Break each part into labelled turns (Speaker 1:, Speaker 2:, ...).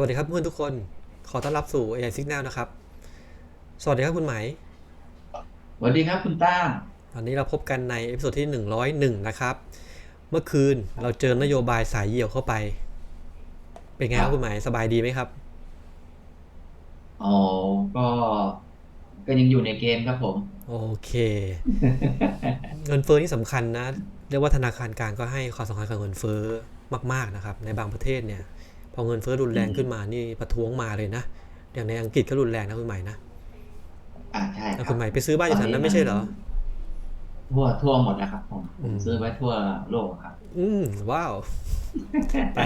Speaker 1: สวัสดีครับเพื่อนทุกคน ขอต้อนรับสู่ AI Signal นะครับ สวัสดีครับคุณไหม
Speaker 2: สวัสดีครับคุณตั้ม
Speaker 1: ตอนนี้เราพบกันในเอพิโซดที่ 101 นะครับ เมื่อคืนเราเจอนโยบายสายเหี่ยวเข้าไป เป็นไงครับคุณไหมสบายดีไหมครับ
Speaker 2: อ๋อก็ก็ยังอยู่ในเกมครับผม
Speaker 1: โอเค เงินเฟ้อนี่สำคัญนะ เรียกว่าธนาคารกลางก็ให้ความสำคัญกับเงินเฟ้อมาก ๆนะครับ ในบางประเทศเนี่ยพ อเงินเฟ้อรุนแรงขึ้นมานี่ประท้วงมาเลยนะ อย่างในอังกฤษก็รุนแรงนะคุณไหมนะ
Speaker 2: อ่าใช่ค
Speaker 1: แล้ว
Speaker 2: รับ
Speaker 1: คุณไหมไปซื้อบ้านอยู่แถวนั้นไม่ใช่เหรอ
Speaker 2: ทั่วทั่วหมดนะครับผม
Speaker 1: อืม
Speaker 2: ซื้อไว้ทั่วโลกครับ
Speaker 1: อืมว้าวไป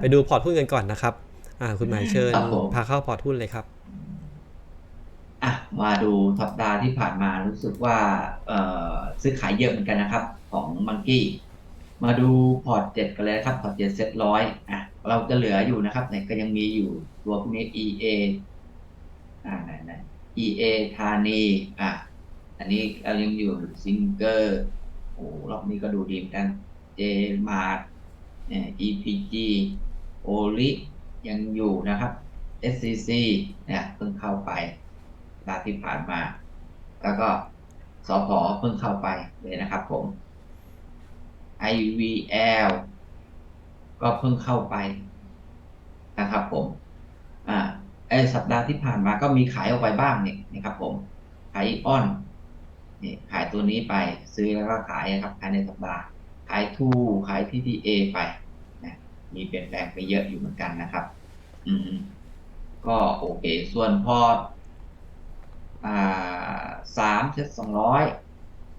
Speaker 1: ไปดูพอร์ตหุ้นกันก่อนนะครับ อ่า คุณหมายเชิญ
Speaker 2: ครับผม
Speaker 1: พาเข้าพอร์ตหุ้นเลยครับ
Speaker 2: อะมาดูสัปดาห์ที่ผ่านมารู้สึกว่าเอ่อซื้อขายเยอะเหมือนกันนะครับ ของมังกี้มาดูพอร์ตเจ็ดกันเลยนะครับพอร์ตเจ็ดเซ็ตร้อยอะ เราจะเหลืออยู่นะครับเนี่ยก็ยังมีอยู่ตัวพวกนี้ EA อ่าไหนไหน EA ธานีอะอันนี้เรายังอยู่ซิงเกอร์โอ้รอบนี้ก็ดูดีเหมือนกัน J Mart เนี่ย EPG โอลิยังอยู่นะครับ SCC เนี่ยเพิ่งเข้าไปสัปดาที่ผ่านมา แล้วก็สพเพิ่งเข้าไปเลยนะครับผม IVL ก็เพิ่งเข้าไปนะครับผมอ่าไอสัปดาห์ที่ผ่านมาก็มีขายออกไปบ้างเนี่ยนะครับผมขายอ้อนนี่ขายตัวนี้ไปซื้อแล้วก็ขายนะครับภายในสัปดาห์ ขายทูขาย TTA ไปนะมีเปลี่ยนแปลงไปเยอะอยู่เหมือนกันนะครับ อืมก็โอเค ส่วนพออ่าสามเซตสองร้อย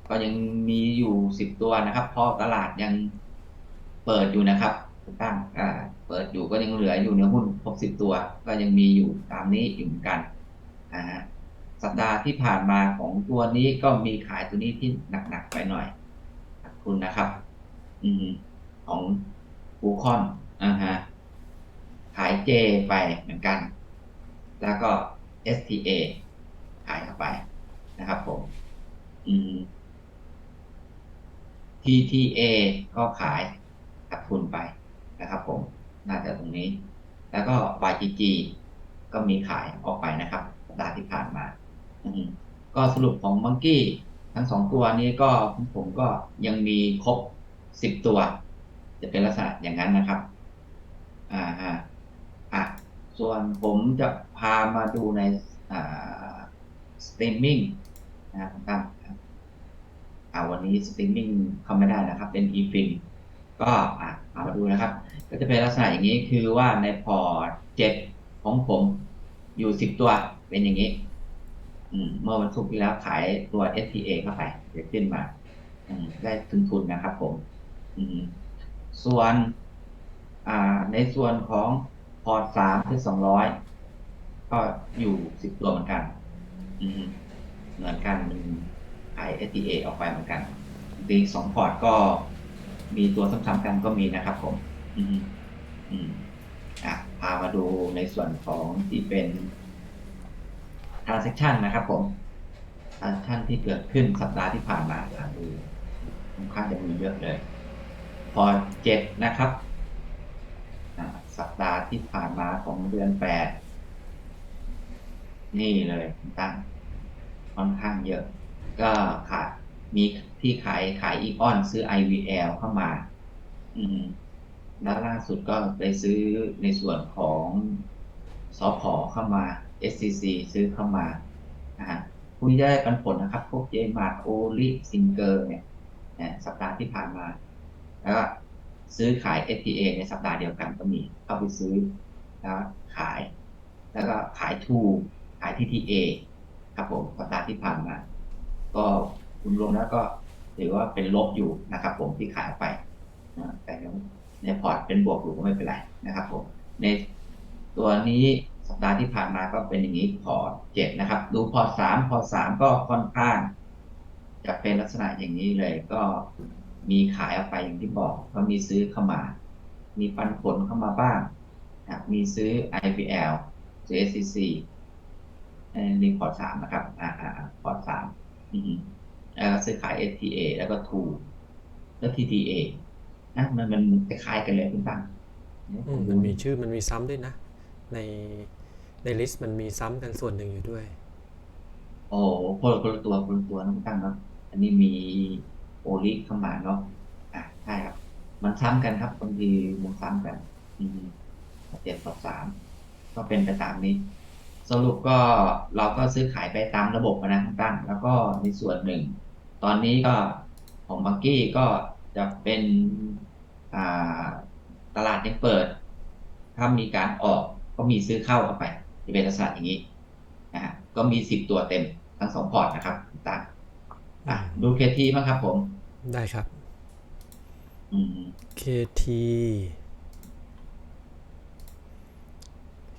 Speaker 2: ก็ยังมีอยู่สิบตัวนะครับ เพราะตลาดยังเปิดอยู่นะครับ ตั้งอ่าเปิดอยู่ก็ยังเหลืออยู่ในหุ้นครบสิบตัว ก็ยังมีอยู่ตามนี้อยู่เหมือนกันอ่าฮะสัปดาห์ที่ผ่านมาของตัวนี้ก็มีขายตัวนี้ที่หนักๆไปหน่อยขอบคุณนะครับ อืมของฟูคอนอ่าฮะขายเจไปเหมือนกัน แล้วก็ STA ขายเข้าไปนะครับผม อืม TTA ก็ขายขาดทุนไป นะครับผมน่าจะตรงนี้ แล้วก็ YGG ก็มีขายออกไปนะครับสัปดาห์ที่ผ่านมาก็สรุปของมังกี้ทั้งสองตัวนี้ก็ผมก็ยังมีครบสิบตัว จะเป็นลักษณะอย่างนั้นนะครับ อ่าฮะอะส่วนผมจะพามาดูในอ่าสตรีมมิ่งนะครับตั้มครับอ่าวันนี้สตรีมมิ่งเข้าไม่ได้นะครับ เป็น e f i n ก็อะเอามาดูนะครับ ก็จะเป็นลักษณะอย่างนี้คือว่าในพอร์ตเจ็ดของผมอยู่สิบตัวเป็นอย่างนี้ อืม เมื่อวันศุกร์ที่แล้วขายตัว STA เข้าไปเดี๋ยวขึ้นมา อืม ได้ทุนทุนนะครับผม อืม ส่วน อ่า ในส่วนของพอร์ตสามคือสองร้อยก็อยู่สิบตัวเหมือนกัน อืม เหมือนกันขาย STA ออกไปเหมือนกันดีสองพอร์ตก็ มีตัวซ้ำๆกันก็มีนะครับผม อืมอืมอะพามาดูในส่วนของที่เป็น transaction นะครับผม transaction ที่เกิดขึ้นสัปดาห์ที่ผ่านมาดูค่อนข้างจะมีเยอะเลย พอเจ็ดนะครับสัปดาห์ที่ผ่านมาของเดือนแปดนี่เลยตั้งค่อนข้างเยอะ ก็ขาย มีที่ขายขายอีออนซื้อ IVL เข้ามา อืมแล้วล่าสุดก็ไปซื้อในส่วนของสอพอเข้ามา SCC ซื้อเข้ามานะฮะคุณจะได้ปันผลนะครับ พวกเจมาร์โอลิซิงเกอร์เนี่ยนะสัปดาห์ที่ผ่านมา แล้วก็ซื้อขาย STA ในสัปดาห์เดียวกันก็มีเข้าไปซื้อแล้วขาย แล้วก็ขายทูขาย TTA ครับผมสัปดาห์ที่ผ่านมา ก็ คุณรวมแล้วก็ถือว่าเป็นลบอยู่นะครับ ผมที่ขายไปแต่ในพอร์ตเป็นบวกอยู่ก็ไม่เป็นไรนะครับผมในตัวนี้สัปดาห์ที่ผ่านมาก็เป็นอย่างนี้พอร์ตเจ็ดนะครับ ดูพอร์ตสามพอร์ตสามก็ค่อนข้าง จะเป็นลักษณะอย่างนี้เลยก็มีขายออกไปอย่างที่บอกก็มีซื้อเข้ามา มีปันผลเข้ามาบ้างนะมีซื้อ IPL ซื้อ SCC อันนี้พอร์ตสามนะครับอ่าพอร์ตสามอืม แล้วก็ซื้อขาย STA แล้วก็ทูแล้ว TTA นะมันมันคล้ายๆกันเลยคุณตั้ง
Speaker 1: อืมมันมีชื่อมันมีซ้ำด้วยนะ ในในลิสต์มันมีซ้ำกันส่วนหนึ่งอยู่ด้วย
Speaker 2: โอ้โหคนละคนละตัวคนละตัวน้องตั้งเนาะอันนี้มีโอลิเข้ามาเนาะอะใช่ครับ มันซ้ำกันครับบางทีมันซ้ำกันอืมเจ็ดต่อสามก็เป็นไปตามนี้ สรุปก็เราก็ซื้อขายไปตามระบบนะน้องตั้ง แล้วก็ในส่วนหนึ่ง ตอนนี้ก็ของบังกี้ก็จะเป็นอ่าตลาดยังเปิด ถ้ามีการออกก็มีซื้อเข้าเข้าไปจะเป็นลักษณะอย่างนี้นะฮะก็มีสิบตัวเต็มทั้งสองพอร์ตนะครับคุณตั้งอะดูเคทีบ้างครับผม
Speaker 1: ได้ครับ
Speaker 2: อืม
Speaker 1: KT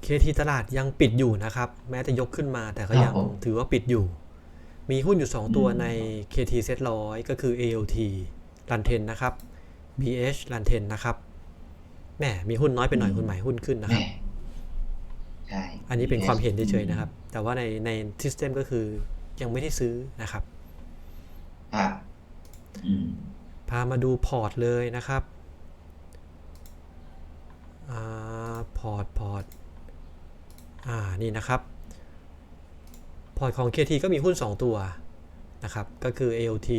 Speaker 1: KT ตลาดยังปิดอยู่นะครับ แม้จะยกขึ้นมาแต่ก็ยังถือว่าปิดอยู่ มีหุ้นอยู่ 2 ตัวใน KT Set 100 ก็คือ ALT รันเทนนะครับ BH รันเทนนะครับแหมมีหุ้นน้อยไปหน่อยหุ้นใหม่หุ้นขึ้นนะค
Speaker 2: แม่
Speaker 1: รับ
Speaker 2: ใช่
Speaker 1: อันนี้เป็นความเห็นเฉยๆนะครับ แต่ว่าในใน System ก็คือยังไม่ได้ซื้อนะครับ
Speaker 2: ครับอืม
Speaker 1: พามาดูพอร์ตเลยนะครับอ่าพอร์ตพอร์ตอ่านี่นะครับ พอร์ตของ KT ก็มีหุ้น 2 ตัวนะครับ ก็คือ ALT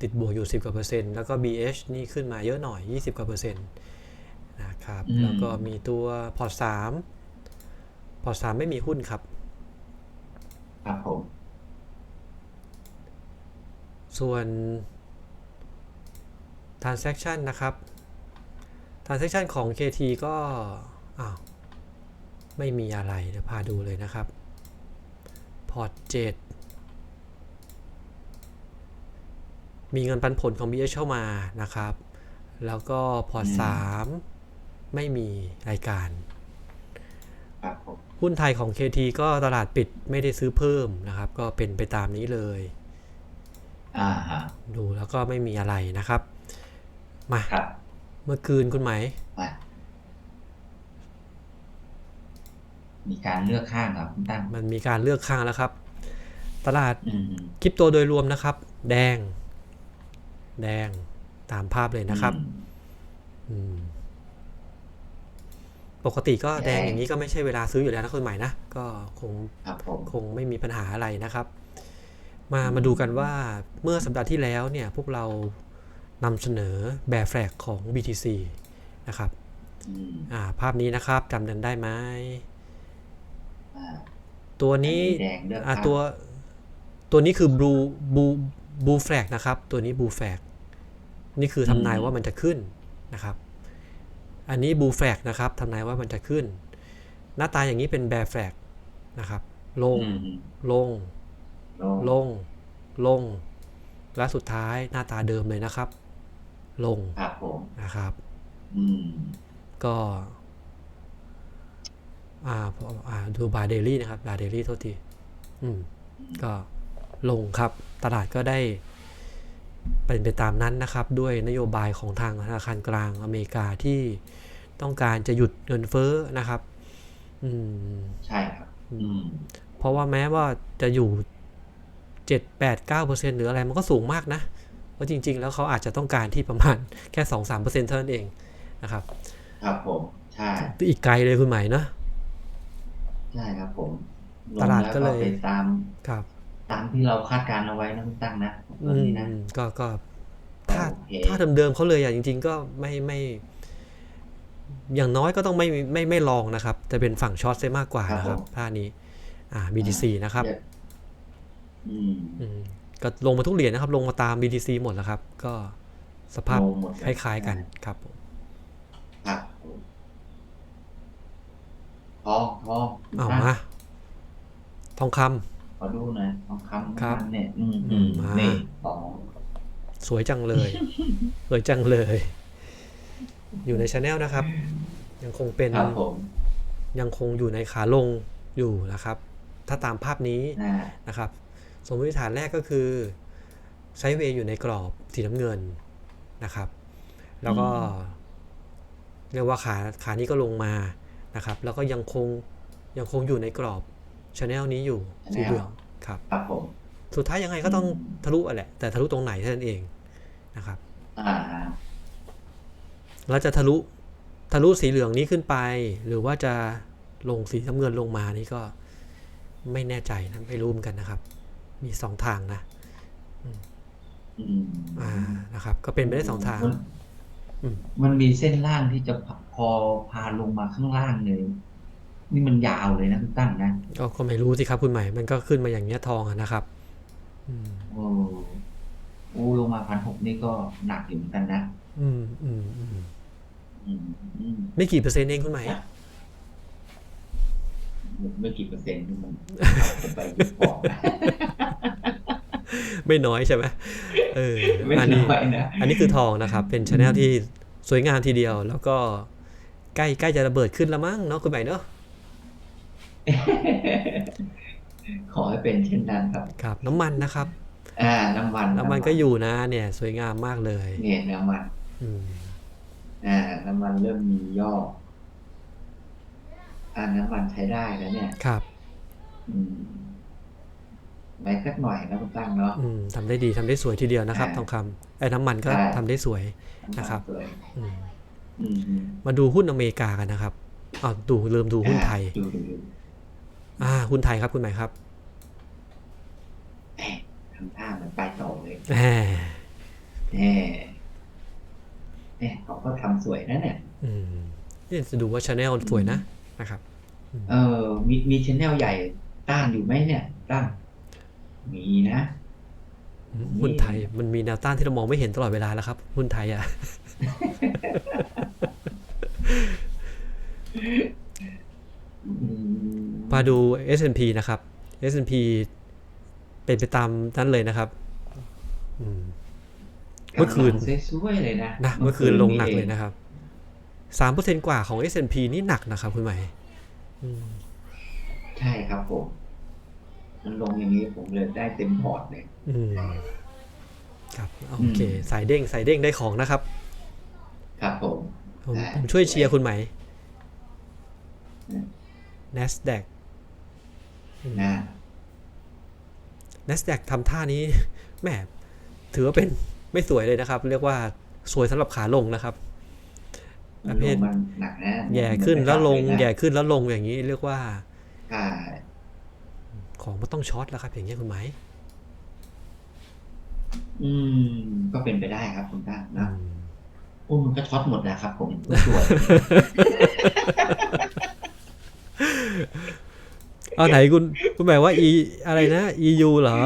Speaker 1: ติดบวกอยู่ 10กว่าเปอร์เซ็นต์แล้วก็ BH นี่ขึ้นมาเยอะหน่อย 20กว่าเปอร์เซ็นต์นะครับ แล้วก็มีตัวพอร์ต3พอร์ต3ไม่มีหุ้นครับ
Speaker 2: ครับผม
Speaker 1: ส่วน transaction นะครับ transaction ของ KT ก็ อ้าว ไม่มีอะไร เดี๋ยวพาดูเลยนะครับ พอร์ต7มีเงินปันผลของ BH เข้ามานะครับ แล้วก็พอร์ต3ไม่มีรายการ
Speaker 2: ครับผม
Speaker 1: หุ้นไทยของ KT ก็ตลาดปิดไม่ได้ซื้อเพิ่มนะครับ ก็เป็นไปตามนี้เลย
Speaker 2: อ่าฮะ
Speaker 1: ดูแล้วก็ไม่มีอะไรนะครับ มา
Speaker 2: ครับ
Speaker 1: เมื่อคืนคุณไหม
Speaker 2: มามีการเลือกข้างครับคุณตั้ง
Speaker 1: มันมีการเลือกข้างแล้วครับ ตลาด
Speaker 2: อืม
Speaker 1: คริปโตโดยรวมนะครับ แดง แดงตามภาพเลยนะครับ
Speaker 2: อืม
Speaker 1: อืมปกติก็แดง
Speaker 2: แดง
Speaker 1: อย่างนี้ก็ไม่ใช่เวลาซื้ออยู่แล้วนะคุณใหม่นะก็คง
Speaker 2: ครับผม
Speaker 1: คงไม่มีปัญหาอะไรนะครับ มามาดูกันว่าเมื่อสัปดาห์ที่แล้วเนี่ย พวกเรานำเสนอแบบแฟลกของ BTC นะครับ
Speaker 2: อืม
Speaker 1: อ่าภาพนี้นะครับจำกันได้ไหม
Speaker 2: อ่า
Speaker 1: ตัวนี้
Speaker 2: อัแดงเลือก
Speaker 1: อ่า
Speaker 2: ข้าง
Speaker 1: ตัวตัวนี้คือ blue blue blue flag นะครับ ตัวนี้ blue flag นี่คือทำนายว่ามันจะขึ้นนะครับ อันนี้ blue flag นะครับทำนายว่ามันจะขึ้น หน้าตาอย่างนี้เป็น bear flag นะครับลง
Speaker 2: อืม
Speaker 1: ลง
Speaker 2: ลง
Speaker 1: ลง ลง และสุดท้ายหน้าตาเดิมเลยนะครับ ลง
Speaker 2: ครับผม
Speaker 1: นะครับ
Speaker 2: อืม
Speaker 1: ก็ อ่าพออ่าดูบาเดลี่นะครับบาเดลี่โทษทีอืมก็ลงครับ ตลาดก็ได้เป็นไปตามนั้นนะครับ ด้วยนโยบายของทางธนาคารกลางอเมริกาที่ต้องการจะหยุดเงินเฟ้อนะครับ อืม
Speaker 2: ใช่ครับอืม
Speaker 1: เพราะว่าแม้ว่าจะอยู่เจ็ดแปดเก้าเปอร์เซ็นหรืออะไรมันก็สูงมากนะเพราะจริง ๆ แล้วเขาอาจจะต้องการที่ประมาณแค่สองสามเปอร์เซ็นต์เท่านั้นเองนะครับ
Speaker 2: ครับผม ใช่
Speaker 1: อีกไกลเลยคุณหมายเนาะ
Speaker 2: ใช่ครับผมง
Speaker 1: ตลาด
Speaker 2: แว
Speaker 1: ก็เลย
Speaker 2: ไปตาม
Speaker 1: ครับ
Speaker 2: ตามที่เราคาดการณ์เอาไว้นะคุณตั้งนะ
Speaker 1: อื
Speaker 2: วัน
Speaker 1: ม
Speaker 2: นี้นะ
Speaker 1: ก็ก็ถ้า
Speaker 2: โอเค
Speaker 1: ถ้าเดิมๆเขาเลยอะจริง ๆ ก็ไม่ไม่ อย่างน้อยก็ต้องไม่ไม่ไม่ลองนะครับจะเป็นฝั่งช็อตซะมากกว่านะครับท่านี้ อ่า BTC นะครับ
Speaker 2: เดี๋ยวอืม
Speaker 1: อืมก็ลงมาทุกเหรียญนะครับ ลงมาตาม BTC หมดแล้วครับ ก็สภาพ
Speaker 2: ลงหมด
Speaker 1: คล้ายๆกันครับผม
Speaker 2: ครับผม ทองทองคุณ
Speaker 1: เอา
Speaker 2: ตั้ง
Speaker 1: มา ทองคำ
Speaker 2: ขอดูหน่อยทองคำ
Speaker 1: ครับ
Speaker 2: เนี่ยอืม
Speaker 1: อื
Speaker 2: อื
Speaker 1: ม
Speaker 2: ม
Speaker 1: มา
Speaker 2: นี่สอง
Speaker 1: สวยจังเลย สวยจังเลย อยู่ในช anel นะครับ ยังคงเป็น
Speaker 2: ครับผม
Speaker 1: ยังคงอยู่ในขาลงอยู่นะครับ ถ้าตามภาพนี้
Speaker 2: อ่า
Speaker 1: นะครับ สมมติฐานแรกก็คือไซด์เวย์อยู่ในกรอบสีน้ำเงินนะครับ แล้วก็เรียกว่าขาขานี้ก็ลงมา นะครับ แล้วก็ยังคงยังคงอยู่ในกรอบช anel นี้อยู่สีเหลืองครับ
Speaker 2: ครับผม
Speaker 1: สุดท้ายยังไงก็ต้องทะลุอะแหละ แต่ทะลุตรงไหนเท่านั้นเองนะครับ
Speaker 2: อ่า
Speaker 1: แล้วจะทะลุทะลุสีเหลืองนี้ขึ้นไป หรือว่าจะลงสีน้ำเงินลงมานี่ก็ไม่แน่ใจนะไม่รู้เหมือนกันนะครับ มีสองทางนะ
Speaker 2: อืม
Speaker 1: อ่านะครับ ก็เป็นไปได้สองทาง
Speaker 2: มัน
Speaker 1: อืม
Speaker 2: มันมีเส้นล่างที่จะพอพาลงมาข้างล่างเลย นี่มันยาวเลยนะคุณตั้งนะ
Speaker 1: ก็ก็ไม่รู้สิครับคุณใหม่ มันก็ขึ้นมาอย่างเงี้ยทองอะนะครับอืม
Speaker 2: โอ้โอ้ลงมาพันหกนี่ก็หนักอยู่เหมือนกันนะ
Speaker 1: อืมอืมอืม
Speaker 2: อืมอืม
Speaker 1: ไม่กี่เปอร์เซ็นต์เองคุณใหม่
Speaker 2: ไม่กี่เปอร์เซ็นต์ที่มันเอาผมไปยึดบอกนะ
Speaker 1: ไม่น้อยใช่ไหม เออ
Speaker 2: ไม่
Speaker 1: อันนี้
Speaker 2: น้อยนะ
Speaker 1: อันนี้คือทองนะครับ เป็นชาแนลที่สวยงามทีเดียว แล้วก็ใกล้ใกล้จะระเบิดขึ้นแล้วมั้งเนาะคุณใหม่เนาะ
Speaker 2: ขอให้เป็นเช่นนั้นครับ
Speaker 1: ครับ น้ำมันนะครับ
Speaker 2: อ่า น้ำมัน
Speaker 1: น้ำมันก็อยู่นะ เนี่ย สวยงามมากเลย
Speaker 2: เนี่ยน้ำมัน
Speaker 1: อืม
Speaker 2: อ่า น้ำมันเริ่มมีย่ออ่าน้ำมันใช้ได้แล้วเนี่ย
Speaker 1: ครับ
Speaker 2: อืม ไว้สักหน่อยนะคุณตั้งเนาะ
Speaker 1: อืมทำได้ดีทำได้สวยทีเดียวนะครับ
Speaker 2: อ่า
Speaker 1: ทองคำไอ้น้ำมันก็
Speaker 2: ใช่
Speaker 1: ทำได้สวยนะครับ
Speaker 2: สวย
Speaker 1: อืม
Speaker 2: อืม
Speaker 1: มาดูหุ้นอเมริกากันนะครับอ๋อดูลืมดูหุ้นไทย
Speaker 2: ดูดูดู
Speaker 1: อ่า หุ้นไทยครับคุณหมายครับ
Speaker 2: แหมทำท่าเหมือนไปต่อเลย
Speaker 1: แหม
Speaker 2: แหมแหมเขาก็ทำสวยนะเนี่ย
Speaker 1: อืมนี่จะดูว่าชาแนลสวยนะนะครับ
Speaker 2: เออมีมีชแนลใหญ่ต้านอยู่ไหมเนี่ยตั้ง มีนะ
Speaker 1: หุ้นไทย มันมีแนวต้านที่เรามองไม่เห็นตลอดเวลาแล้วครับหุ้นไทยอะ
Speaker 2: อืม
Speaker 1: มาดู S&P นะครับ S&P เป็นไปตามนั้นเลยนะครับอืมเมื่อคืน
Speaker 2: กำลังสวยๆเลยนะ
Speaker 1: นะเมื่อคืนลงหนักเลยนะครับสามเปอร์เซ็นกว่าของ S&P นี่หนักนะครับ คุณหมายอืม
Speaker 2: ใช่ครับผม มันลงอย่างนี้ผมเลยได้เต็มพอร์ตเลย
Speaker 1: อืมครับโอเคสายเด้งสายเด้งได้ของนะครับ
Speaker 2: ครับผม
Speaker 1: ผม
Speaker 2: ได้
Speaker 1: ผมช่วยเชียร์คุณไหม
Speaker 2: อืม
Speaker 1: NASDAQ
Speaker 2: นะ
Speaker 1: NASDAQ ทำท่านี้แหมถือว่าเป็นไม่สวยเลยนะครับ เรียกว่าสวยสำหรับขาลงนะครับประเภท
Speaker 2: มันหนักนะ
Speaker 1: แย่ขึ้นแล้วลง
Speaker 2: มันไม่
Speaker 1: แย่ขึ้นแล้วลงอย่างนี้ เรียกว่า
Speaker 2: ใช่
Speaker 1: ของมันต้องช็อตแล้วครับ อย่างเงี้ยคุณไหม
Speaker 2: อืม ก็เป็นไปได้ครับคุณตั้ง
Speaker 1: อื
Speaker 2: นะ
Speaker 1: ม
Speaker 2: โอ้มันก็ช็อตหมดนะครับ ผมสวย
Speaker 1: เอาไหนคุณคุณหมายว่า E อะไรนะ EU เหรอ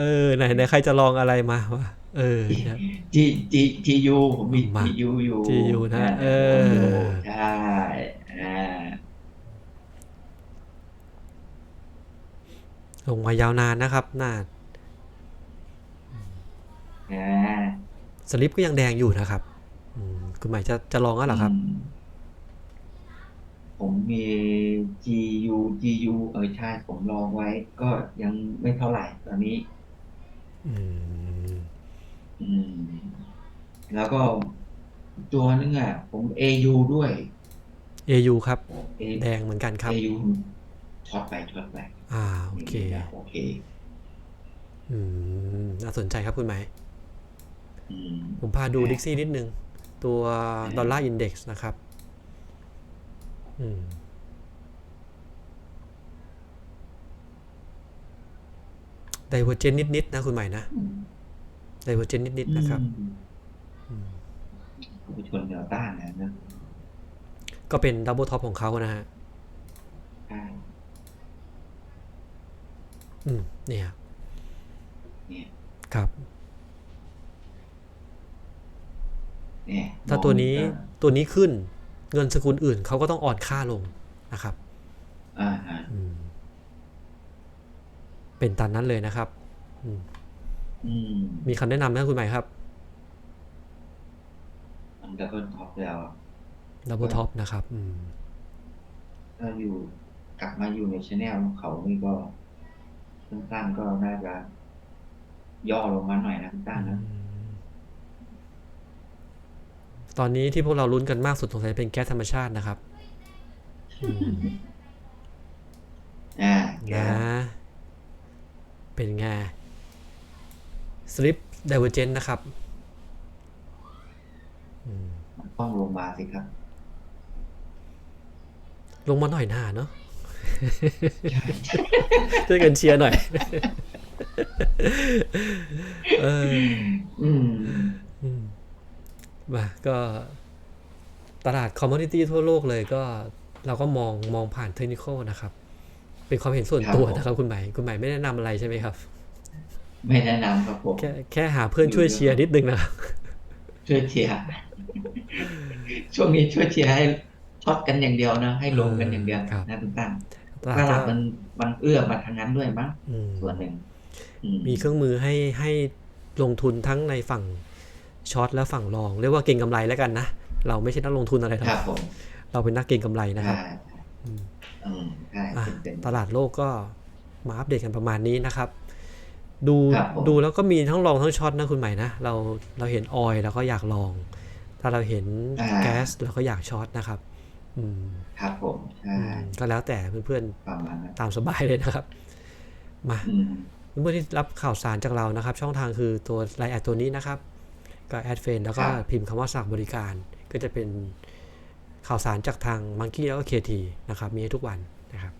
Speaker 1: เออ ไหนไหนใครจะลองอะไรมาวะเออเนี่ย
Speaker 2: จีจีจียูผมมี
Speaker 1: มา
Speaker 2: จียูอยู่
Speaker 1: GU นะ เออ
Speaker 2: ใช่อ่า
Speaker 1: ลงมายาวนานนะครับหน้า
Speaker 2: อ่า
Speaker 1: สลิปก็ยังแดงอยู่นะครับอืมคุณหมายจะจะลองแล้วเหรอครับ
Speaker 2: มผมมี GU GU เออใช่ผมลองไว้ ก็ยังไม่เท่าไหร่ตอนนี้
Speaker 1: อืม
Speaker 2: อืมแล้วก็ตัวนึงอะ ผม AU ด้วย
Speaker 1: AU ครับ
Speaker 2: A
Speaker 1: แดงเหมือนกันครับ
Speaker 2: AU ช็อตไปช็อตไป
Speaker 1: อ่าโอเค
Speaker 2: โอเค
Speaker 1: อืมน่าสนใจครับคุณหมาย
Speaker 2: อืม
Speaker 1: ผมพาดูดิกซี่นิดนึง ตัวดอลลาร์อินเด็กซ์นะครับ อืมไดเวอร์เจนนิดๆนะคุณหมายนะไดเวอร์เจนนิดๆนะครับ
Speaker 2: อืม
Speaker 1: อืม
Speaker 2: ผมไปชนแนวต้านนะนะ
Speaker 1: ก็เป็นดับเบิลท็อปของเขานะฮะ
Speaker 2: ใช่
Speaker 1: อืมเนี่ย
Speaker 2: เนี่ย
Speaker 1: ครับ
Speaker 2: เนี่ย
Speaker 1: ถ้าตัวนี้
Speaker 2: มอง
Speaker 1: ตัวนี้ขึ้นเงินสกุลอื่นเขาก็ต้องอ่อนค่าลงนะครับ
Speaker 2: อ่าอ่า
Speaker 1: อืมเป็นตามนั้นเลยนะครับอืม
Speaker 2: อืม
Speaker 1: มีคำแนะนำไหมคุณหมายครับ
Speaker 2: มันดับเบิลท็อปแล้ว
Speaker 1: ดับเบิลท็อปนะครับอืม
Speaker 2: ถ้าอยู่กลับมาอยู่ในชแนลของเขานี่ก็ สั้นๆก็น่าจะย่อลงมาหน่อยนะสั้นๆนะ
Speaker 1: ตอนนี้ที่พวกเราลุ้นกันมากสุดสงสัยเป็นแก๊สธรรมชาตินะครับอืม
Speaker 2: อ่าแก
Speaker 1: นะเป็นไง slip divergent นะครับอืม
Speaker 2: มันต้องลงมาสิครับ
Speaker 1: ลงมาหน่อยหน้าเนาะ ช่วยกันเชียร์หน่อยเออ
Speaker 2: อืม
Speaker 1: อืมมาก็ตลาดคอมม o นิตี้ทั่วโลกเลยก็เราก็มองมองผ่านเทคนิคนะครับ เป็นความเห็นส่วนตัวนะครับ คุณหมายคุณหมายไม่แนะนำอะไรใช่ไหมครับ
Speaker 2: ไม่แนะนำครับผม
Speaker 1: แค่แค่หาเพื่อนช่วยเชียร์นิดนึงนะครับ
Speaker 2: ช่วยเชียร์ช่วงนี้ช่วยเชียร์ให้ ช็อตกันอย่างเดียวนะ ให้ลงกันอย่างเดียว
Speaker 1: ครับ
Speaker 2: นะทุกท่าน
Speaker 1: ตลา
Speaker 2: ต
Speaker 1: ด
Speaker 2: ลา
Speaker 1: ก็
Speaker 2: ดมันมันเอื้อมาทางนั้นด้วยมั้ง
Speaker 1: อืม
Speaker 2: ส่วนหนึ่งอื
Speaker 1: มีเครื่องมือให้ให้ลงทุนทั้งในฝั่งช็อตและฝั่งลอง เรียกว่าเก่งกำไรแล้วกันนะเราไม่ใช่นักลงทุนอะไรหรอ
Speaker 2: ครับ
Speaker 1: ก
Speaker 2: ผม
Speaker 1: เราเป็นนักเก่งกำไรนะครับ
Speaker 2: ใช่
Speaker 1: อืม
Speaker 2: อืมใช่
Speaker 1: อะ
Speaker 2: เป็นเป็น
Speaker 1: ตลาดโลกก็มาอัปเดตกันประมาณนี้นะครับ ดู
Speaker 2: ครับผม
Speaker 1: ดูแล้วก็มีทั้งลองทั้งช็อตนะคุณใหม่นะเราเราเห็นออยแล้วก็อยากลอง ถ้าเราเห็นแก๊สเราก็อยากช็อตนะครับอืม
Speaker 2: ครับผมใช่
Speaker 1: อืมก็แล้วแต่เพื่อน
Speaker 2: ประมาณนั้น
Speaker 1: ๆตามสบายเลยนะครับ มา
Speaker 2: อืม
Speaker 1: เมื่อที่รับข่าวสารจากเรานะครับ ช่องทางคือตัวไลน์แอดตัวนี้นะครับก็แอดเฟนแล้วก็พิมพ์คำว่าสักบริการ ก็จะเป็นข่าวสารจากทางมังคีแล้วก็เคทีนะครับ มีให้ทุกวันนะครับ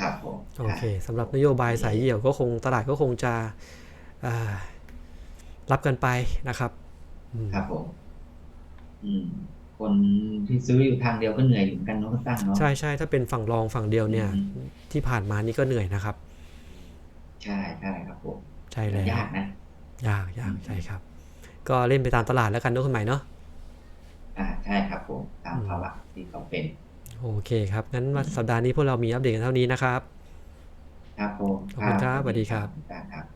Speaker 2: ครับผม
Speaker 1: โอเคสำหรับนโยบายสายเหี่ยวก็คงตลาดก็คงจะอ่ารับกันไปนะครับอืม
Speaker 2: ครับผม อืม คนที่ซื้ออยู่ทางเดียวก็เหนื่อยอยู่เหมือนกันเนาะคุณตั้งเนาะ
Speaker 1: ใช่ใช่ถ้าเป็นฝั่งรองฝั่งเดียวเนี่ย
Speaker 2: อืม
Speaker 1: ที่ผ่านมานี่ก็เหนื่อยนะครับ
Speaker 2: ใช่ใช่ครับผม
Speaker 1: ใช่แล้ว
Speaker 2: ยากนะ
Speaker 1: ยากยากใช่ครับ ก็เล่นไปตามตลาดแล้วกันเนอะคุณใหม่เนาะ
Speaker 2: อ่าใช่ครับผมตามภาวะที่เขาเป็น
Speaker 1: โอเคครับงั้นวันสัปดาห์นี้พวกเรามีอัปเดตกันเท่านี้นะครับ
Speaker 2: ครับผม
Speaker 1: ขอบคุณครับสวัสดีครับ
Speaker 2: ครับ